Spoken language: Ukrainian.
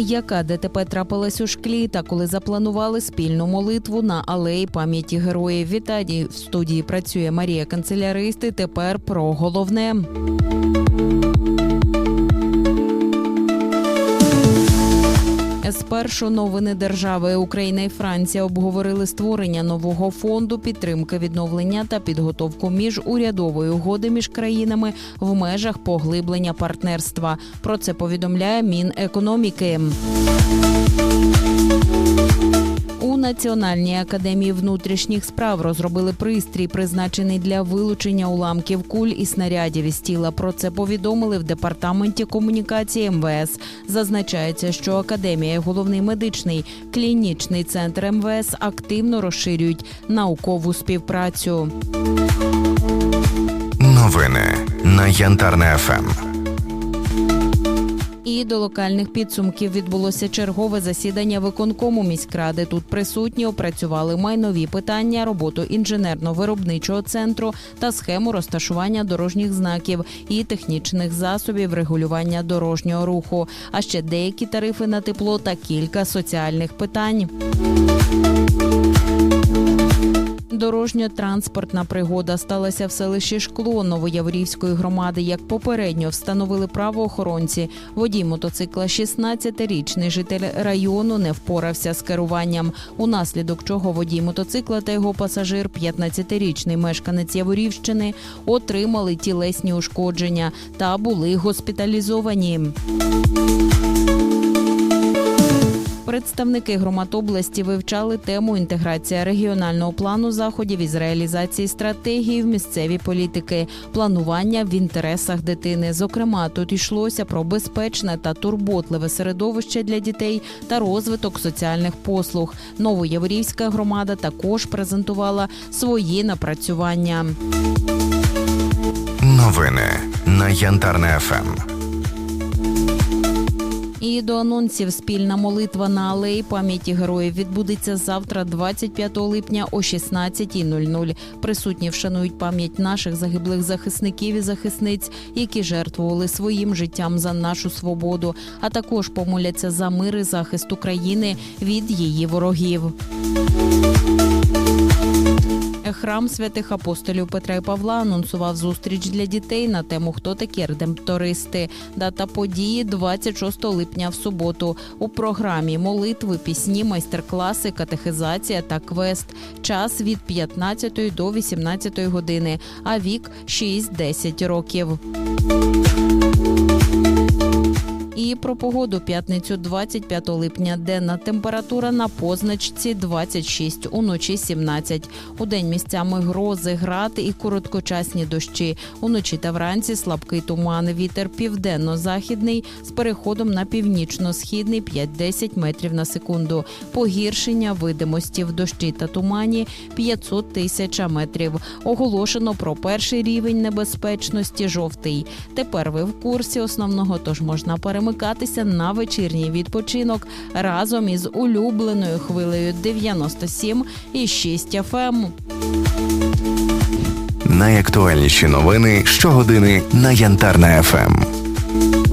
Яка ДТП трапилась у шклі та коли запланували спільну молитву на алеї пам'яті героїв Віталій в студії працює Марія Канцеляристи. Тепер про головне. Спершу новини держави Україна і Франція обговорили створення нового фонду підтримки відновлення та підготовку міжурядової угоди між країнами в межах поглиблення партнерства. Про це повідомляє Мінекономіки. Національній академії внутрішніх справ розробили пристрій, призначений для вилучення уламків куль і снарядів із тіла. Про це повідомили в департаменті комунікації МВС. Зазначається, що академія головний медичний клінічний центр МВС активно розширюють наукову співпрацю. Новини на Янтарне. ФМ. І до локальних підсумків відбулося чергове засідання виконкому міськради. Тут присутні опрацювали майнові питання, роботу інженерно-виробничого центру та схему розташування дорожніх знаків і технічних засобів регулювання дорожнього руху, а ще деякі тарифи на тепло та кілька соціальних питань. Дорожньо-транспортна пригода сталася в селищі Шкло Новояврівської громади. Як попередньо встановили правоохоронці, водій мотоцикла 16-річний житель району не впорався з керуванням. Унаслідок чого водій мотоцикла та його пасажир, 15-річний мешканець Яворівщини, отримали тілесні ушкодження та були госпіталізовані. Представники громад області вивчали тему інтеграція регіонального плану заходів із реалізації стратегії в місцеві політики, планування в інтересах дитини. Зокрема, тут йшлося про безпечне та турботливе середовище для дітей та розвиток соціальних послуг. Новояворівська громада також презентувала свої напрацювання. Новини на Янтарне. ФМ. І до анонсів спільна молитва на алеї пам'яті героїв відбудеться завтра, 25 липня о 16.00. Присутні вшанують пам'ять наших загиблих захисників і захисниць, які жертвували своїм життям за нашу свободу, а також помоляться за мир і захист України від її ворогів. Храм святих апостолів Петра і Павла анонсував зустріч для дітей на тему Хто такі редемптористи. Дата події 26 липня в суботу. У програмі молитви, пісні, майстер-класи, катехизація та квест. Час від 15 до 18 години, а вік 6-10 років. І про погоду п'ятницю 25 липня. Денна температура на позначці 26, уночі 17. У день місцями грози, град і короткочасні дощі. Уночі та вранці слабкий туман. Вітер південно-західний з переходом на північно-східний 5-10 метрів на секунду. Погіршення видимості в дощі та тумані 500 тисяч метрів. Оголошено про перший рівень небезпечності жовтий. Тепер ви в курсі основного, тож можна перемикатися на вечірній відпочинок разом із улюбленою хвилею 97 і 6 FM. Найактуальніші новини щогодини на Янтарна Ем. ФМ.